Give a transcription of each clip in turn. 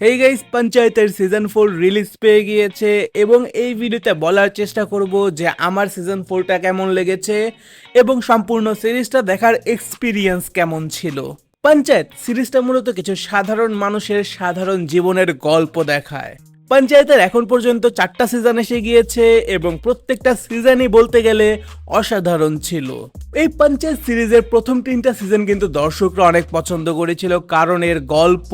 এই গাইস পঞ্চায়েতের season four release পেয়ে গিয়েছে এবং এই ভিডিওতে বলার চেষ্টা করব যে আমার সিজন ফোরটা কেমন লেগেছে এবং সম্পূর্ণ সিরিজটা দেখার এক্সপিরিয়েন্স কেমন ছিল। পঞ্চায়েত সিরিজটা মূলত কিছু সাধারণ মানুষের সাধারণ জীবনের গল্প দেখায়। পঞ্চায়েতের এখন পর্যন্ত চারটা সিজন এসে গিয়েছে এবং প্রত্যেকটা সিজনই বলতে গেলে অসাধারণ ছিল। এই পঞ্চায়েত সিরিজের প্রথম তিনটা সিজন কিন্তু দর্শকরা অনেক পছন্দ করেছিল কারণ এর গল্প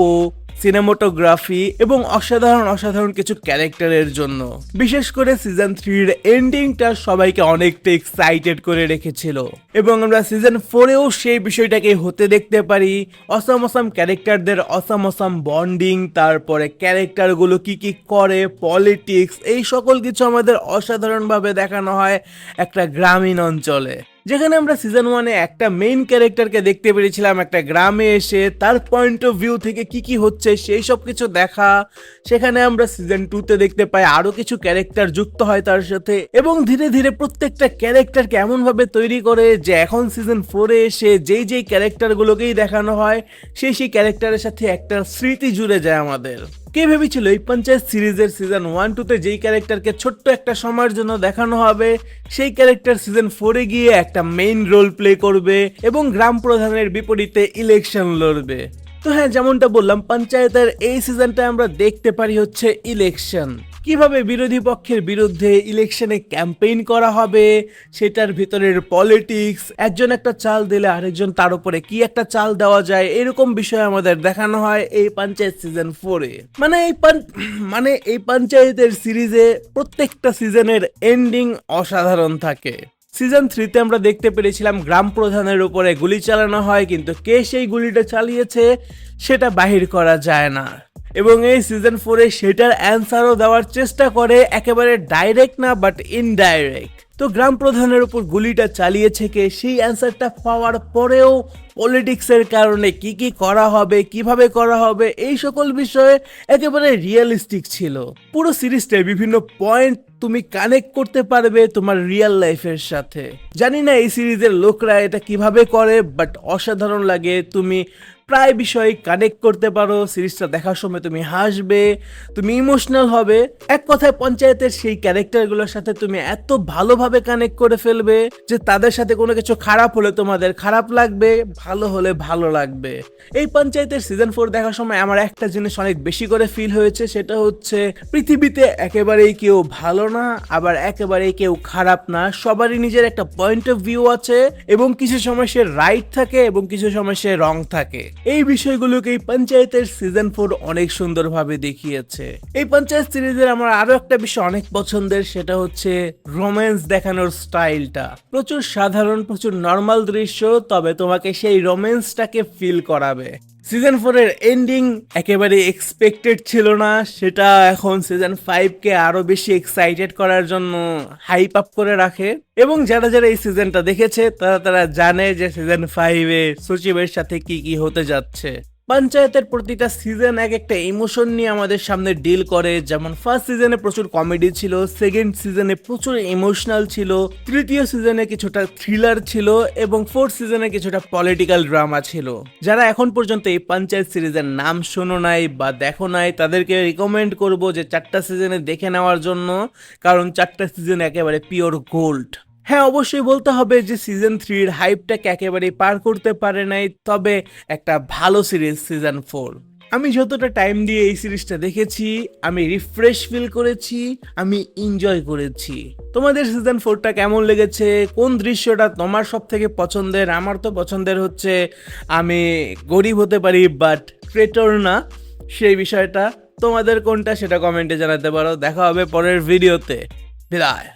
সিনেমাটোগ্রাফি এবং অসাধারণ অসাধারণ কিছু ক্যারেক্টারের জন্য। বিশেষ করে সিজন থ্রির এন্ডিংটা সবাইকে অনেকটা এক্সাইটেড করে রেখেছিল। এবং আমরা সিজন ফোরেও সেই বিষয়টাকে হতে দেখতে পারি। অসম অসম ক্যারেক্টারদের অসম অসম বন্ডিং তারপরে ক্যারেক্টারগুলো কি কি করে পলিটিক্স এই সকল কিছু আমাদের অসাধারণভাবে দেখানো হয় একটা গ্রামীণ অঞ্চলে। যেখানে আমরা সিজন ওয়ানে একটা মেইন ক্যারেক্টারকে দেখতে পেরেছিলাম, একটা গ্রামে এসে তার পয়েন্ট অফ ভিউ থেকে কি কি হচ্ছে সেই সব কিছু দেখা। সেখানে আমরা সিজন টুতে দেখতে পাই আরও কিছু ক্যারেক্টার যুক্ত হয় তার সাথে এবং ধীরে ধীরে প্রত্যেকটা ক্যারেক্টারকে এমনভাবে তৈরি করে যে এখন সিজন ফোরে এসে যেই যেই ক্যারেক্টারগুলোকেই দেখানো হয়, সেই সেই ক্যারেক্টারের সাথে একটা স্মৃতি জুড়ে যায় আমাদের। কে ভেবেছিল এই পঞ্চায়েত সিরিজের সিজন ওয়ান টুতে যেই ক্যারেক্টারকে ছোট্ট একটা সময়ের জন্য দেখানো হবে, সেই ক্যারেক্টার সিজন ফোরে গিয়ে একটা মেইন রোল প্লে করবে এবং গ্রাম প্রধানের বিপরীতে ইলেকশন লড়বে। তো হ্যাঁ যেমনটা বললাম, পঞ্চায়েতের এই সিজনটা আমরা দেখতে পারি হচ্ছে ইলেকশন। কীভাবে বিরোধী পক্ষের বিরুদ্ধে ইলেকশনে ক্যাম্পেইন করা হবে, সেটার ভিতরের পলিটিক্স, একজন একটা চাল দিলে আরেকজন তার উপরে কি একটা চাল দেওয়া যায়, এরকম বিষয় আমাদের দেখানো হয় এই পঞ্চায়েত সিজন ফোরে মানে এই মানে এই পঞ্চায়েতের সিরিজে প্রত্যেকটা সিজনের এন্ডিং অসাধারণ থাকে। সিজন থ্রিতে আমরা দেখতে পেরেছিলাম গ্রাম প্রধানের উপরে গুলি চালানো হয়, কিন্তু কে সেই গুলিটা চালিয়েছে, সেটা বাহির করা যায় না। এবং এই সিজন ফোরে সেটার অ্যান্সারও দেওয়ার চেষ্টা করে, একেবারে ডাইরেক্ট না বাট ইনডাইরেক্ট তো গ্রাম প্রধানের উপর গুলিটা চালিয়েছে কে? সেই অ্যান্সারটা পাওয়ার পরেও পলিটিক্সের কারণে কি কি করা হবে, কীভাবে করা হবে, এই সকল বিষয়ে একেবারে রিয়েলিস্টিক ছিল। পুরো সিরিজটায় বিভিন্ন পয়েন্ট তুমি কানেক্ট করতে পারবে তোমার রিয়েল লাইফের সাথে। জানি না এই সিরিজের লোকরা এটা কীভাবে করে বাট অসাধারণ লাগে তুমি প্রায় বিষয় কানেক্ট করতে পারো সিরিজটা দেখার সময় তুমি হাসবে, তুমি ইমোশনাল হবে। এক কথায় পঞ্চায়েতের সেই ক্যারেক্টারগুলোর সাথে তুমি এত ভালোভাবে কানেক্ট করে ফেলবে যে তাদের সাথে কোনো কিছু খারাপ হলে তোমাদের খারাপ লাগবে, ভালো হলে ভালো লাগবে। এই পঞ্চায়েতের সিজন ফোর দেখার সময় আমার একটা জিনিস অনেক বেশি করে ফিল হয়েছে, সেটা হচ্ছে পৃথিবীতে একেবারেই কেউ ভালো না, আবার একেবারেই কেউ খারাপ না। সবারই নিজের একটা পয়েন্ট অফ ভিউ আছে এবং কিছু সময় সে রাইট থাকে এবং কিছু সময় সে রং থাকে। এই বিষয়গুলোকে পঞ্চায়েতের সিজন ফোর অনেক সুন্দরভাবে দেখিয়েছে। এই পঞ্চায়েত সিরিজের আমার আরও একটা বিষয় অনেক পছন্দের, সেটা হচ্ছে রোম্যান্স দেখানোর স্টাইলটা প্রচুর সাধারণ, প্রচুর নর্মাল দৃশ্য, তবে তোমাকে সেই রোম্যান্সটাকে ফিল করাবে। সিজন ফোরের এন্ডিং একেবারে এক্সপেক্টেড ছিল না। সেটা এখন সিজন ফাইভকে আরও বেশি এক্সাইটেড করার জন্য হাইপ আপ করে রাখে। এবং যারা যারা এই সিজনটা দেখেছে, তারা তারা জানে যে সিজন ফাইভে সচিবের সাথে কি কি হতে যাচ্ছে। পঞ্চায়েতের প্রতিটা সিজন এক একটা ইমোশন নিয়ে আমাদের সামনে ডিল করে। যেমন ফার্স্ট সিজনে প্রচুর কমেডি ছিল সেকেন্ড সিজনে প্রচুর ইমোশনাল ছিল, তৃতীয় সিজনে কিছুটা থ্রিলার ছিল এবং ফোর্থ সিজনে কিছুটা পলিটিক্যাল ড্রামা ছিল। যারা এখন পর্যন্ত এই পঞ্চায়েত সিরিজের নাম শোনো নাই বা দেখো নাই, তাদেরকে রিকমেন্ড করব যে চারটা সিজনে দেখে নেওয়ার জন্য, কারণ চারটা সিজন একেবারে পিওর গোল্ড হ্যাঁ অবশ্যই বলতে হবে যে সিজন থ্রির হাইপটাকে একেবারে পার করতে পারে নাই, তবে একটা ভালো সিরিজ সিজন ফোর আমি যতটা টাইম দিয়ে এই সিরিজটা দেখেছি, আমি রিফ্রেশ ফিল করেছি, আমি এনজয় করেছি। তোমাদের সিজন ফোরটা কেমন লেগেছে? কোন দৃশ্যটা তোমার সব থেকে পছন্দের? আমার তো পছন্দের হচ্ছে, আমি গরিব হতে পারি বাট ক্রেটর না, সেই বিষয়টা। তোমাদের কোনটা সেটা কমেন্টে জানাতে পারো। দেখা হবে পরের ভিডিওতে বিদায়।